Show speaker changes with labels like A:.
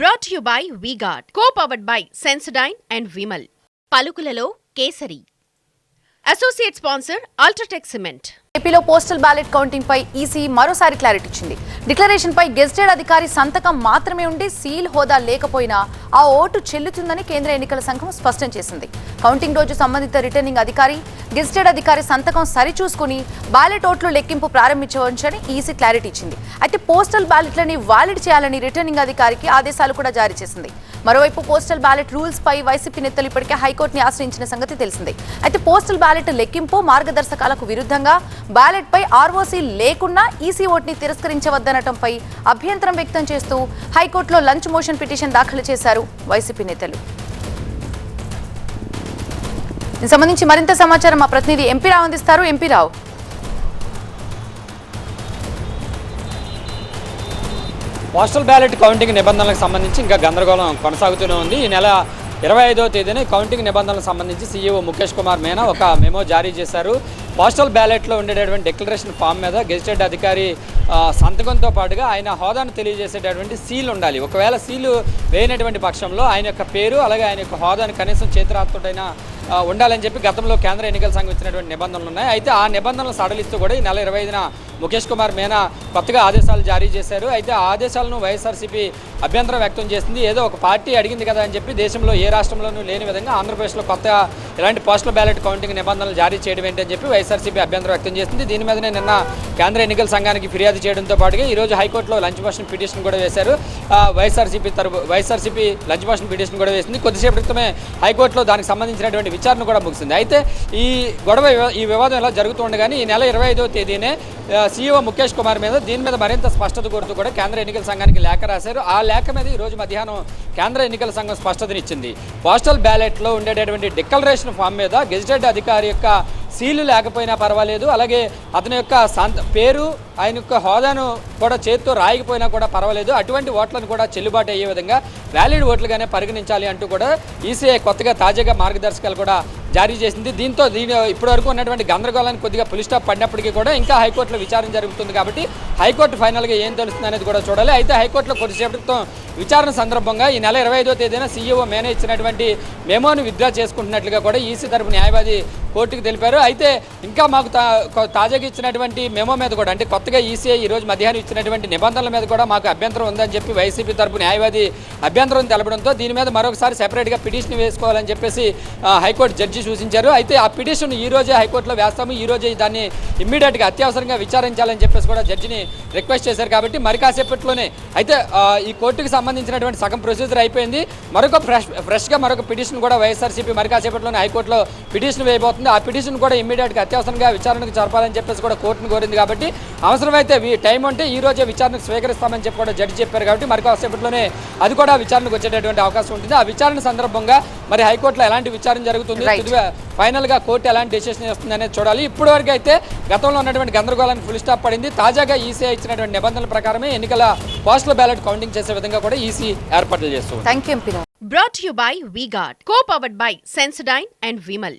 A: Brought you by V Guard co powered by Sensodyne and Vimal పలుకులలో kesari. Associate sponsor UltraTech cement.
B: ఏపీలో postal ballot counting పై EC మరోసారి clarity ఇచ్చింది. Declaration పై gazetted అధికారి సంతకం మాత్రమే ఉండి సీల్ హోదా లేకపోయినా ఆ ఓటు చెల్లుతుందని కేంద్ర ఎన్నికల సంఘం స్పష్టం చేసింది. కౌంటింగ్ రోజు సంబంధిత రిటర్నింగ్ అధికారి గెజిటెడ్ అధికారి సంతకం సరిచూసుకుని బ్యాలెట్ ఓట్లు లెక్కింపు ప్రారంభించవచ్చని ఈసీ క్లారిటీ ఇచ్చింది. అయితే పోస్టల్ బ్యాలెట్లని వాలిడ్ చేయాలని రిటర్నింగ్ అధికారికి ఆదేశాలు కూడా జారీ చేసింది. మరోవైపు పోస్టల్ బ్యాలెట్ రూల్స్ పై వైసీపీ నేతలు ఇప్పటికే హైకోర్టుని ఆశ్రయించిన సంగతి తెలిసిందే. అయితే పోస్టల్ బ్యాలెట్ లెక్కింపు మార్గదర్శకాలకు విరుద్ధంగా బ్యాలెట్ పై ఆర్ఓసీ లేకున్నా ఈసీ ఓట్ని తిరస్కరించవద్దనటంపై అభ్యంతరం వ్యక్తం చేస్తూ హైకోర్టులో లంచ్ మోషన్ పిటిషన్ దాఖలు చేశారు వైసీపీ నేతలు. దీనికి సంబంధించి మరింత సమాచారం మా ప్రతినిధి ఎంపీ రావు అందిస్తారు. MP Rao.
C: Postal ballot counting నిబంధనలకు సంబంధించి ఇంకా గందరగోళం కొనసాగుతూనే ఉంది. ఈ నెల ఇరవై ఐదవ తేదీన కౌంటింగ్ నిబంధనలకు సంబంధించి సీఈఓ ముఖేష్ కుమార్ మేనా ఒక మెమో జారీ చేశారు. పోస్టల్ బ్యాలెట్లో ఉండేటటువంటి డిక్లరేషన్ ఫామ్ మీద గెజిటెడ్ అధికారి సంతకంతో పాటుగా ఆయన హోదాను తెలియజేసేటటువంటి సీల్ ఉండాలి. ఒకవేళ సీలు వేయనటువంటి పక్షంలో ఆయన యొక్క పేరు అలాగే ఆయన యొక్క హోదాను కనీసం చేతిరాత్తోటైనా ఉండాలని చెప్పి గతంలో కేంద్ర ఎన్నికల సంఘం ఇచ్చినటువంటి నిబంధనలు ఉన్నాయి. అయితే ఆ నిబంధనలు సడలిస్తూ కూడా ఈ నెల ఇరవై ఐదున ముఖేష్ కుమార్ మేనా కొత్తగా ఆదేశాలు జారీ చేశారు. అయితే ఆ ఆదేశాలను వైఎస్ఆర్సీపీ అభ్యంతరం వ్యక్తం చేసింది. ఏదో ఒక పార్టీ అడిగింది కదా అని చెప్పి దేశంలో ఏ రాష్ట్రంలోనూ లేని విధంగా ఆంధ్రప్రదేశ్లో కొత్తగా ఇలాంటి పోస్టల్ బ్యాలెట్ కౌంటింగ్ నిబంధనలు జారీ చేయడం ఏంటని చెప్పి వైఎస్ఆర్సీపీ అభ్యంతరం వ్యక్తం చేసింది. దీని మీదనే నిన్న కేంద్ర ఎన్నికల సంఘానికి ఫిర్యాదు చేయడంతో పాటుగా ఈరోజు హైకోర్టులో లంచ్ మోషన్ పిటిషన్ కూడా వేశారు. వైఎస్ఆర్సీపీ తరపు వైఎస్ఆర్సీపీ లంచ్ మోషన్ పిటిషన్ కూడా వేసింది. కొద్దిసేపు క్రితమే హైకోర్టులో దానికి సంబంధించినటువంటి విచారణ కూడా ముగిసింది. అయితే ఈ గొడవ ఈ వివాదం ఇలా జరుగుతుండగానే ఈ నెల ఇరవై ఐదవ తేదీనే సీఈఓ ముఖేష్ కుమార్ మీద దీని మీద మరింత స్పష్టత కోరుతూ కూడా కేంద్ర ఎన్నికల సంఘానికి లేఖ రాశారు. ఆ లేఖ మీద ఈ రోజు మధ్యాహ్నం కేంద్ర ఎన్నికల సంఘం స్పష్టతనిచ్చింది. పోస్టల్ బ్యాలెట్లో ఉండేటటువంటి డిక్లరేషన్ ఫామ్ మీద గెజిటెడ్ అధికారి యొక్క సీలు లేకపోయినా పర్వాలేదు. అలాగే అతని యొక్క సంత పేరు ఆయన యొక్క హోదాను కూడా చేతితో రాయకపోయినా కూడా పర్వాలేదు. అటువంటి ఓట్లను కూడా చెల్లుబాటు అయ్యే విధంగా వ్యాలిడ్ ఓట్లుగానే పరిగణించాలి అంటూ కూడా ఈసీఐ కొత్తగా తాజాగా మార్గదర్శకాలు కూడా జారీ చేసింది. దీంతో దీని ఇప్పటివరకు ఉన్నటువంటి గందరగోళానికి కొద్దిగా పులి స్టాప్ పడినప్పటికీ కూడా ఇంకా హైకోర్టులో విచారణ జరుగుతుంది కాబట్టి హైకోర్టు ఫైనల్గా ఏం తెలుస్తుంది అనేది కూడా చూడాలి. అయితే హైకోర్టులో కొద్దిసేపటి క్రితం విచారణ సందర్భంగా ఈ నెల ఇరవై ఐదో తేదీన సీఈఓ మేనే ఇచ్చినటువంటి మెమోను విత్డ్రా చేసుకుంటున్నట్లుగా కూడా ఈసీ తరపు న్యాయవాది కోర్టుకు తెలిపారు. అయితే ఇంకా మాకు తా- తాజాగా ఇచ్చినటువంటి మెమో మీద కూడా అంటే కొత్తగా ఈసీఐ ఈ రోజు మధ్యాహ్నం ఇచ్చినటువంటి నిబంధనల మీద కూడా మాకు అభ్యంతరం ఉందని చెప్పి వైసీపీ తరపు న్యాయవాది అభ్యంతరం తెలపడంతో దీని మీద మరొకసారి సెపరేట్గా పిటిషన్ వేసుకోవాలని చెప్పేసి హైకోర్టు జడ్జి సూచించారు. అయితే ఆ పిటిషన్ ఈ రోజే హైకోర్టులో వేస్తాము. ఈ రోజే దాన్ని ఇమ్మీడియట్గా అత్యవసరంగా విచారించాలని చెప్పేసి కూడా జడ్జిని రిక్వెస్ట్ చేశారు కాబట్టి మరి కాసేపట్లోనే అయితే ఈ కోర్టుకు సంబంధించినటువంటి సగం ప్రొసీజర్ అయిపోయింది. మరొక ఫ్రెష్ ఫ్రెష్గా మరొక పిటిషన్ కూడా వైఎస్ఆర్సీపీ మరి కాసేపట్లోనే హైకోర్టులో పిటిషన్ వేయబోతుంది ఆ పిటిషన్ కూడా ఇమ్మీడియట్గా అత్యవసరంగా విచారణకు జరపాలని చెప్పేసి కూడా కోర్టును కోరింది కాబట్టి అవసరమైతే వీ- టైం ఉంటే ఈ రోజే విచారణకు స్వీకరిస్తామని చెప్పి కూడా జడ్జి చెప్పారు కాబట్టి మరి కాసేపట్లోనే అది కూడా విచారణకు వచ్చేటటువంటి అవకాశం ఉంటుంది. ఆ విచారణ సందర్భంగా మరి హైకోర్టులో ఎలాంటి విచారణ జరుగుతుంది? ఫైనల్గా కోర్టు ఎలాంటి డెసిషన్ చేస్తుంది అనేది చూడాలి. ఇప్పటి వరకు అయితే గతంలో ఉన్నటువంటి గందరగోళానికి ఫుల్ స్టాప్ పడింది. తాజాగా ఈసీ ఇచ్చినటువంటి నిబంధనల ప్రకారమే ఎన్నికల పోస్టల్ బ్యాలెట్ కౌంటింగ్ చేసే విధంగా కూడా ఈసీ ఏర్పాట్లు చేస్తుంది
A: brought you by V Guard co powered by Sensodyne and Vimal